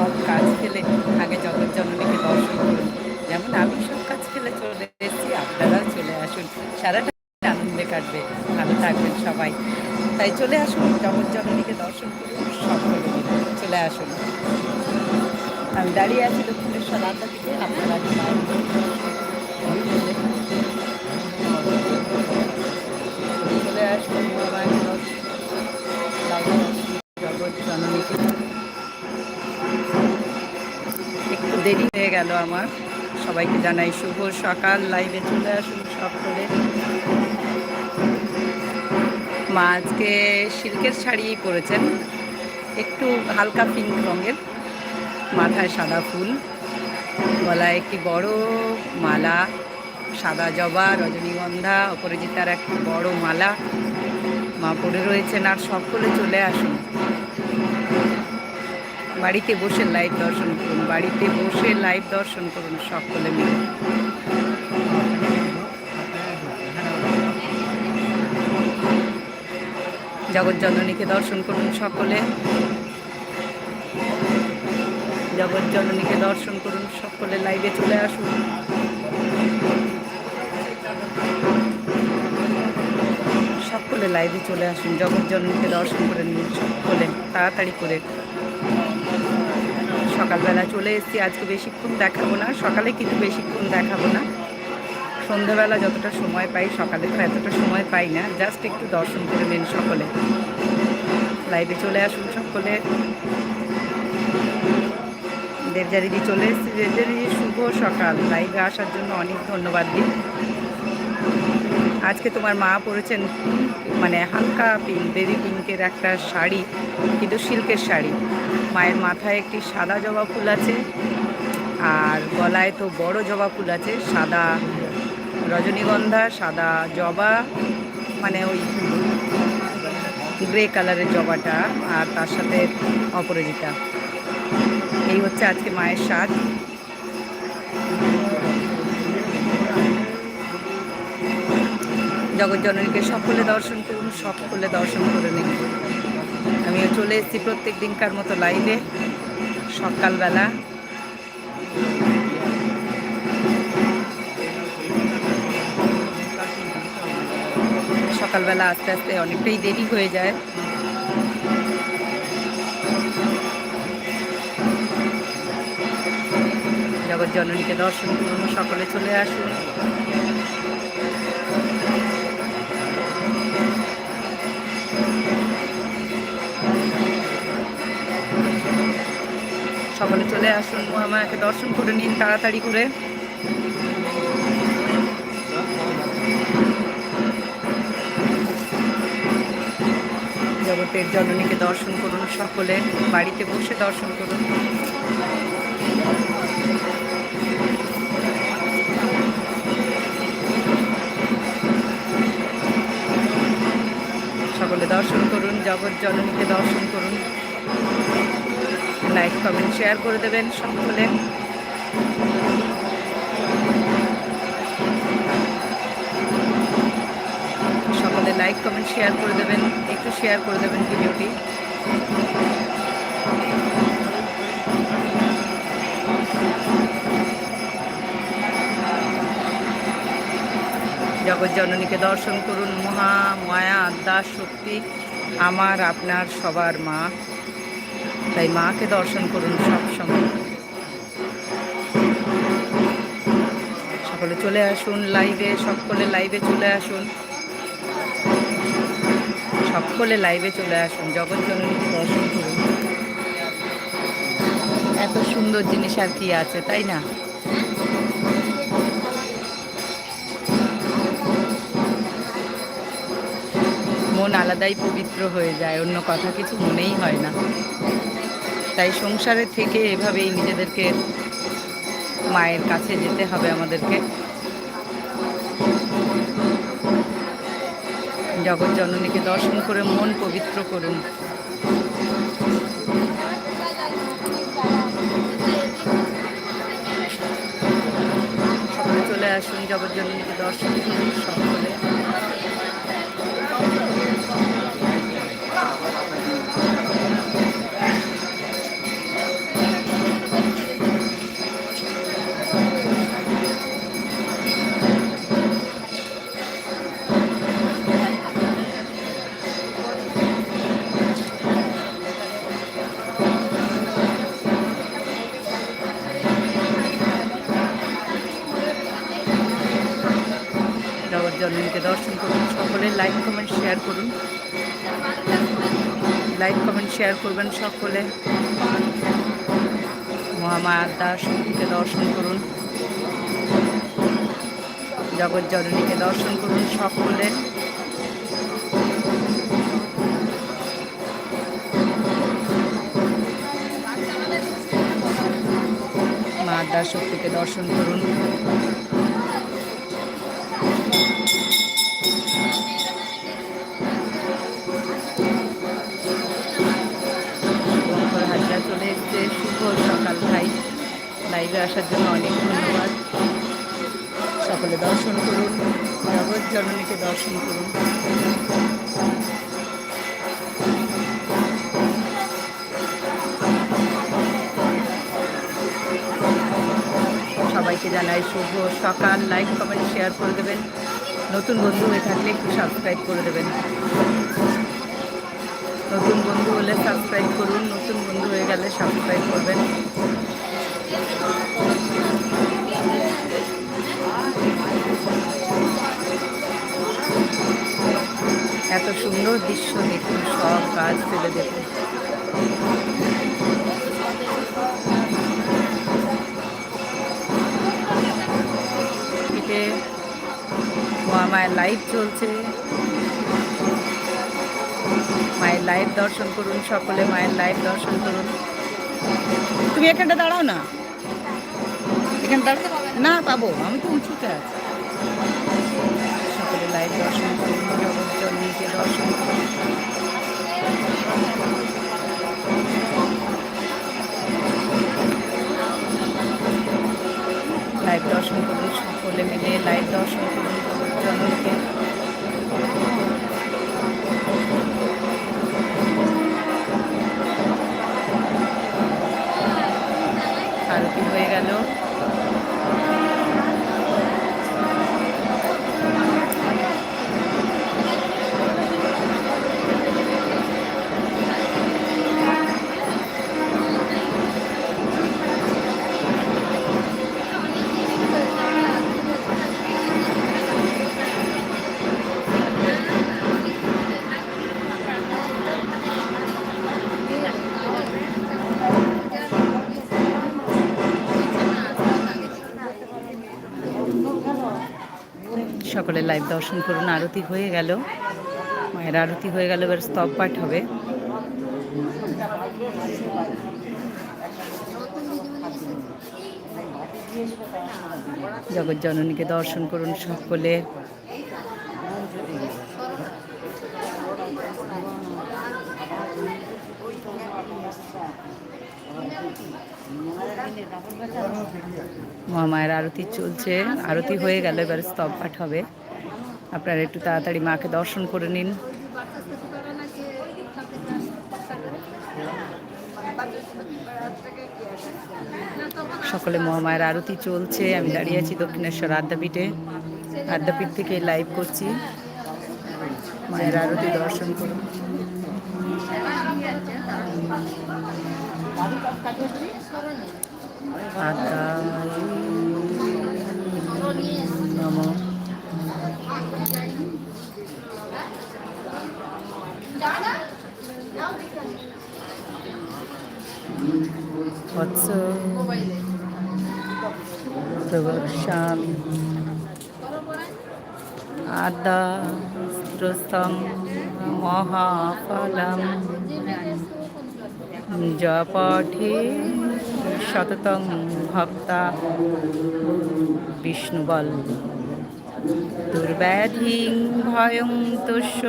সব কাজ ফেলে আগে জগৎ জননীকে দর্শন করুন যেমন আমি সব কাজ ফেলে চলে এসেছি আপনারাও চলে আসুন। সারাটা আনন্দে কাটবে ভালো থাকবেন সবাই। তাই চলে আসুন জগৎ জননীকে দর্শন করুন মিলে চলে আসুন। আমি দাঁড়িয়ে আছি দক্ষিণেশ্বর রাস্তা থেকে আপনারা। চলে আসুন, জগৎ জননীকে। দেরি হয়ে গেল আমার। সবাইকে জানাই শুভ সকাল। লাইভে চলে আসুন সব করে। মা আজকে সিল্কের শাড়ি পরেছেন। একটু হালকা পিঙ্ক রঙের। মাথায় সাদা ফুল। গলায় একটি বড় মালা। সাদা জবা, রজনীগন্ধা, অপরাজিতার একটি বড় মালা। মা পরে রয়েছেন আর সকলে চলে আসুন। বাড়িতে বসে লাইভ দর্শন করুন, বাড়িতে বসে লাইভ দর্শন করুন সকলে মিলে। জগৎ জননীকে দর্শন করুন সকলে। জগৎ জননীকে দর্শন করুন সকলে লাইভে চলে আসুন। সকলে লাইভে চলে আসুন জগৎ জননীকে দর্শন করে নিন সকলে, তাড়াতাড়ি করে। সকালবেলা চলে এসেছি, আজকে বেশিক্ষণ দেখাবো না, সকালে কিন্তু বেশিক্ষণ দেখাবো না। সন্ধ্যাবেলা যতটা সময় পাই, সকালে তো এতটা সময় পাই না জাস্ট একটু দর্শন করে নিন সকলে। লাইভে চলে আসুন সকলে। দেবজারিদি চলে এসেছি। দেবজারিদি শুভ সকাল। লাইভে আসার জন্য অনেক ধন্যবাদ দিই আজকে তোমার মা পরেছেন মানে হালকা পিঙ্ক বেবি পিঙ্কের একটা শাড়ি, কিন্তু সিল্কের শাড়ি। মায়ের মাথায় একটি সাদা জবা ফুল আছে আর গলায় তো বড় জবা ফুল আছে, সাদা রজনীগন্ধা, সাদা জবা মানে ওই গ্রে কালারের জবাটা আর তার সাথে অপরাজিতা। এই হচ্ছে আজকে মায়ের স্বাদ। জগৎ জননীকে সকলে দর্শন করুন, সকলে দর্শন করে নিন। আমিও চলে এসেছি প্রত্যেক দিনকার মতো লাইভে সকালবেলা। সকালবেলা আস্তে আস্তে অনেকটাই দেরি হয়ে যায়। জগৎ জননীকে দর্শন করুন, সকলে চলে আসুন। সকলে চলে আসুন, মহামায়াকে দর্শন করে নিন তাড়াতাড়ি করে। জগতের জননীকে দর্শন করুন সকলে, বাড়িতে বসে দর্শন করুন। সকলে দর্শন করুন জগৎ জননীকে কমেন্ট, শেয়ার করে দেবেন সকলে সকলে লাইক, কমেন্ট, শেয়ার করে দেবেন, একটু শেয়ার করে দেবেন ভিডিওটি। জগৎ জননীকে দর্শন করুন, মহা মায়া, আদ্যা, শক্তি, আমার, আপনার, সবার মা। তাই মাকে দর্শন করুন সব সময়। সকলে চলে আসুন লাইভে সকলে লাইভে চলে আসুন। সকলে লাইভে চলে আসুন জগৎজননীকে দর্শন করুন। এত সুন্দর জিনিস আর কি আছে, তাই না? মন আলাদাই পবিত্র হয়ে যায়, অন্য কথা কিছু মনেই হয় না। তাই সংসারে থেকে এভাবেই নিজেদেরকে মায়ের কাছে যেতে হবে আমাদেরকে। জগৎ জননীকে দর্শন করে মন পবিত্র করুন। সকলে চলে আসুন, জগৎ জননীকে দর্শন করুন সকলে। শেয়ার করুন। লাইক কমেন্ট শেয়ার করবেন সকলে। মহামায়া দাসকে দর্শন করুন। জগৎ জননীকে দর্শন করুন সকলে। মা দাসক্তিকে দর্শন করুন। শুভ সকাল ভাই। লাইভে আসার জন্য অনেক ধন্যবাদ। সকলে দর্শন করুন জগৎ জননীকে দর্শন করুন। সবাইকে জানাই শুভ সকাল। লাইক কমেন্ট শেয়ার করে দেবেন। নতুন বন্ধু হয়ে থাকলে একটু সাবস্ক্রাইব করে দেবেন। নতুন বন্ধু হলে সাবস্ক্রাইব করুন, নতুন বন্ধু হয়ে গেলে সাবস্ক্রাইব করবেন। এত সুন্দর দৃশ্য দেখুন, সব গাছ ফেলে দেখুন। মায়ের লাইভ চলছে। মায়ের লাইভ দর্শন করুন, সকলে মায়ের লাইভ দর্শন করুন। তুমি এখানটা দাঁড়াও না। এখানে দাঁড়াতে না, পাবো। আমি তো উঁচুতে আছি। সকলে লাইভ দর্শন করুন জগৎজননীকে দর্শন করুন। লাইভ দর্শন করুন, সকলে মিলে লাইভ দর্শন করুন জগৎজননীকে আরতি হয়ে গেল সকলে লাইভ দর্শন করুন। আরতি হয়ে গেল। মায়ের আরতি হয়ে গেল, এবার স্তব পাঠ হবে। জগৎ জননীকে দর্শন করুন সকলে। মহামায়ের আরতি চলছে। আরতি হয়ে গেল, এবার স্তব পাঠ হবে। আপনারা একটু তাড়াতাড়ি মাকে দর্শন করে নিন। সকলে মহামায়ের আরতি চলছে। আমি দাঁড়িয়ে আছি দক্ষিণেশ্বর আদ্যাপীঠে। আদ্যাপীঠ থেকে লাইভ করছি। মায়ের আরতি দর্শন করুন। নম। বৎস প্রবক্ষ্যামি আদাস্ত্রস্তং মহাফলম জপঠে শততং ভক্তা বিষ্ণুবল দুর্ব্যাধিং ভয়ং তস্য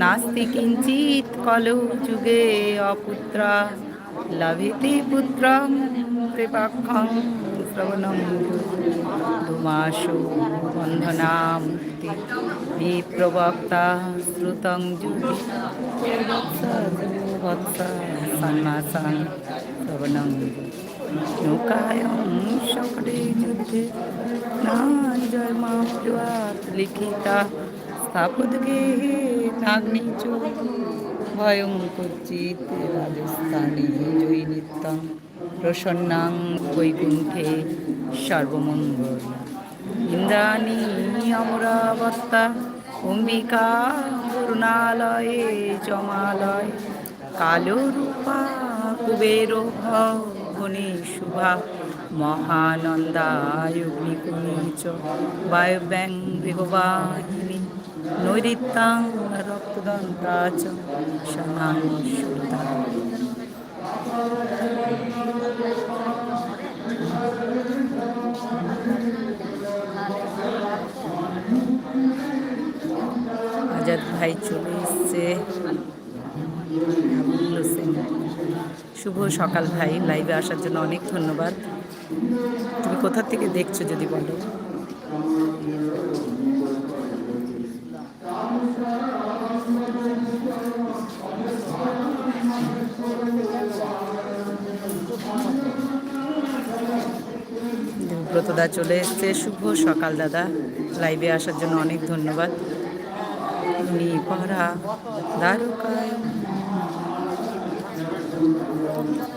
নাস্তি কিঞ্চিৎ কলৌ যুগে অপুত্রা লভেতে পুত্রং কৃপাক্ষং শ্রবণং ধুমাসু বন্ধনাম বিপ্রবক্তা শ্রুতং বৎস সন্ন্যাসাং শ্রবণং নৌকায়ং সকলে যুদ্ধে না জন্মাপ্রাত লিখিতা। স্থাপদগে নাগ্নিচ ভয়ং কচিত রাজস্থানে জয়ী নিত্যং। প্রসন্নাং বৈকুণ্ঠে সর্বমঙ্গল। ইন্দ্রাণী অমরাবত্তা অম্বিকা করুণালয়ে জমালয় কালো রূপা কুবের ভনে শুভা মহানন্দায় অগ্নিকুণীচ বায়ব্যাং গৃহবাহিনী নৈরিত্যাং রক্তদন্তা চ সনান সুতা আজাদ ভাই চলে এসছে। শুভ সকাল, ভাই। লাইভে আসার জন্য অনেক ধন্যবাদ। তুমি কোথা থেকে দেখছ, যদি বলো? ব্রতদা চলে এসছে। শুভ সকাল, দাদা। লাইভে আসার জন্য অনেক ধন্যবাদ। উনি পড়া দ্বারকায়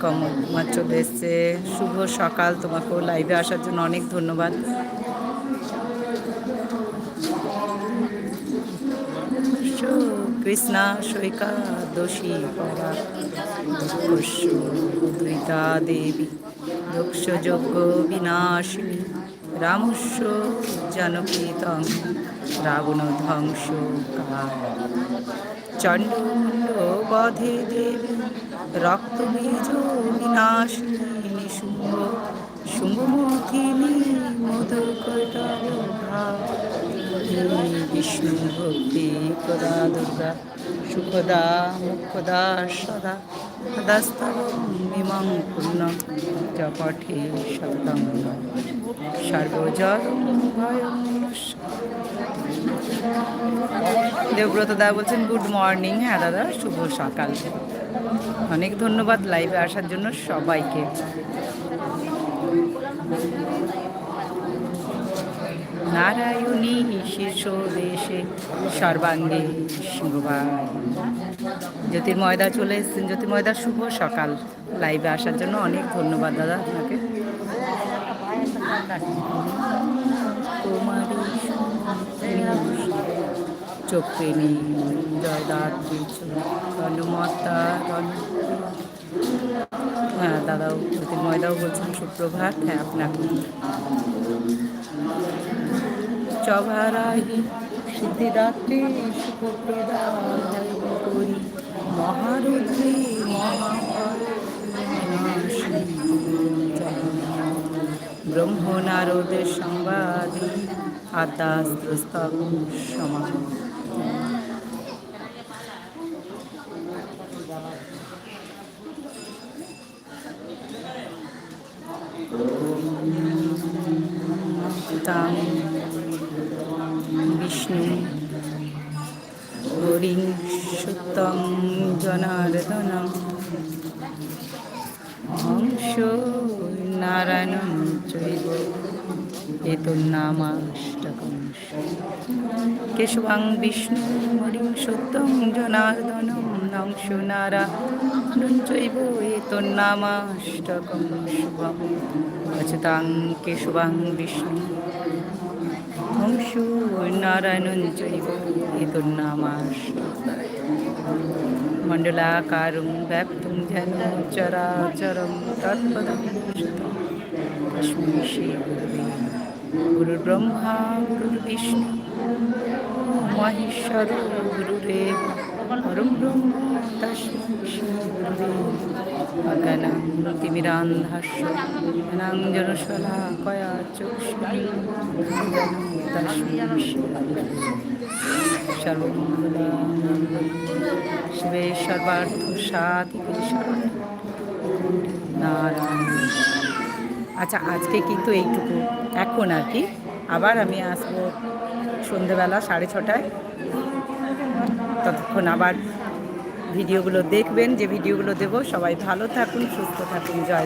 কমল কুমার চলে এসছে শুভ সকাল তোমাকেও লাইভে আসার জন্য অনেক ধন্যবাদ। কৃষ্ণা সৈকা দোষী পরা দুইতা দেবী দক্ষ যজ্ঞ বিনাশিনী রামস্য জানকীতং রাবণ ধ্বংস চণ্ডমুণ্ড বধে দেবী রক্তবীজ বিনাশিনী শুম্ভ শুম্ভমুখিনী মধুকটা বিষ্ণু ভক্তি কদা দুর্গা সুখদা মুখদা সদা সদাস্তব ইমং পূর্ণ চ পঠে শততম দেবব্রত দা বলছেন, গুড মর্নিং। হ্যাঁ দাদা, শুভ সকাল। অনেক ধন্যবাদ লাইভে আসার জন্য সবাইকে। নারায়ণী শীর্ষ দেশে সর্বাঙ্গে সিংহভাই জ্যোতির্ময়দা চলে এসেছেন। জ্যোতির্ময়দা, শুভ সকাল। লাইভে আসার জন্য অনেক ধন্যবাদ দাদা আপনাকে। চক্রিণী জয়দাত্রী হনুমতা হ্যাঁ দাদাও, জ্যোতির্ময়দাও বলছেন, সুপ্রভাত। হ্যাঁ আপনাকে। চভারাহি সিদ্ধিদাত্রী সুখপ্রদা করি মহারুদ্রী ব্রহ্মনারদের সংবাদী আদাস্ত্রস্তব সমান তাং বিষ্ণু হরিং সত্যং জনার্দন হংস নারায়ণং চৈব এতন্নামাষ্টকং কেশবাং বিষ্ণু হরিং সত্যং জনার্দনম নংশ নারায়ণং চৈব এতন্নামাষ্টকং শুভম অচতাং কেশবাং বিষ্ণু নারায়ণন চৈব এতন্নামাস মণ্ডলাকারং ব্যাপ্তুং যেন চরাচরম তৎপদম তস্मै শ্রী গুরুবে। গুরুর্ব্রহ্মা গুরুর্বিষ্ণু মহেশ্বর গুরুরেব পরম ব্রহ্ম তস্मै শ্রী অজ্ঞানাং তিমিরান্ধাস্য অনাঞ্জনশলা কয়া চক্ষুষি তস্मै শ্রী গুরুবে সর্বমঙ্গলা শিবে সর্বার্থ শরণ নারায়ণ। আচ্ছা আজকে কিন্তু এইটুকু। এখন আর কি। আবার আমি আসব সন্ধেবেলা সাড়ে ছটায়। ততক্ষণ আবার ভিডিওগুলো দেখবেন যে ভিডিওগুলো দেব সবাই ভালো থাকুন সুস্থ থাকুন জয়